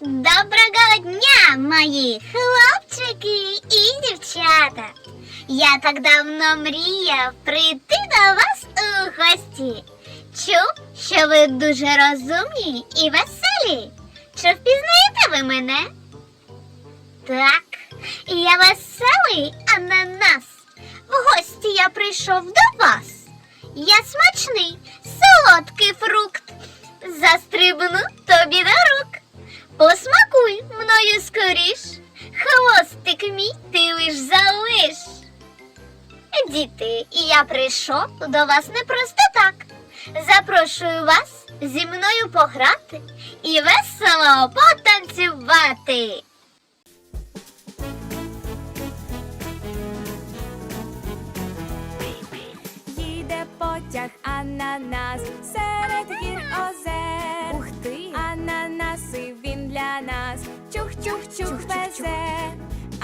Доброго дня, мої хлопчики і дівчата. Я так давно мріяв прийти до вас у гості. Чув, що ви дуже розумні і веселі. Чи впізнаєте ви мене? Так, я веселий ананас. В гості я прийшов до вас. Я смачний, солодкий мій ти лиш залиш. Діти, і я прийшов до вас не просто так. Запрошую вас зі мною пограти і весело потанцювати. Їде потяг ананас серед гір озер.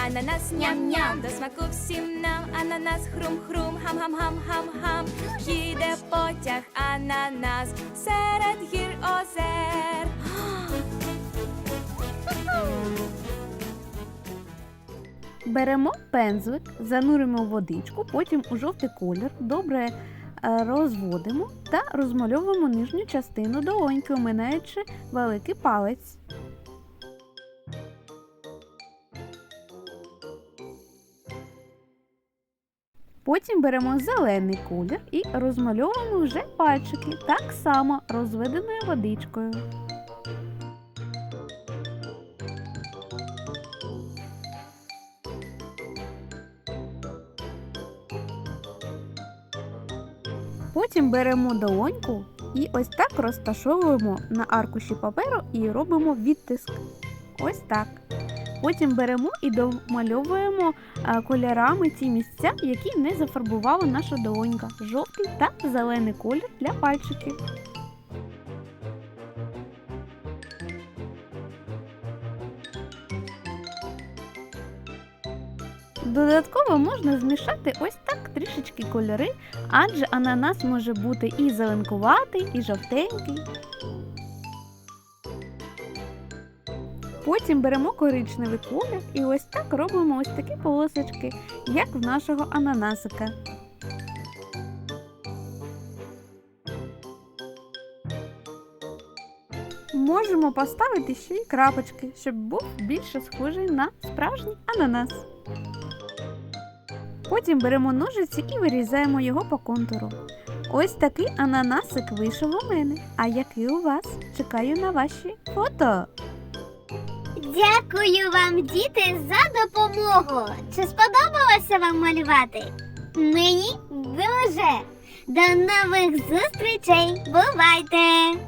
Ананас ням-ням, до смаку всім нам. Ананас хрум-хрум, хам-хам-хам-хам-хам. Їде потяг ананас серед гір озер. Беремо пензлик, зануримо в водичку, потім у жовтий колір, добре е, розводимо та розмальовуємо нижню частину долоньки, оминаючи великий палець. Потім беремо зелений колір і розмальовуємо вже пальчики, так само розведеною водичкою. Потім беремо долоньку і ось так розташовуємо на аркуші паперу і робимо відтиск. Ось так. Потім беремо і домальовуємо е, кольорами ті місця, які не зафарбувала наша долонька. Жовтий та зелений колір для пальчиків. Додатково можна змішати ось так трішечки кольори, адже ананас може бути і зеленкуватий, і жовтенький. Потім беремо коричневий колір і ось так робимо ось такі полосочки, як в нашого ананасика. Можемо поставити ще й крапочки, щоб був більше схожий на справжній ананас. Потім беремо ножиці і вирізаємо його по контуру. Ось такий ананасик вийшов у мене. А який у вас? Чекаю на ваші фото. Дякую вам, діти, за допомогу. Чи сподобалося вам малювати? Мені дуже. До нових зустрічей. Бувайте!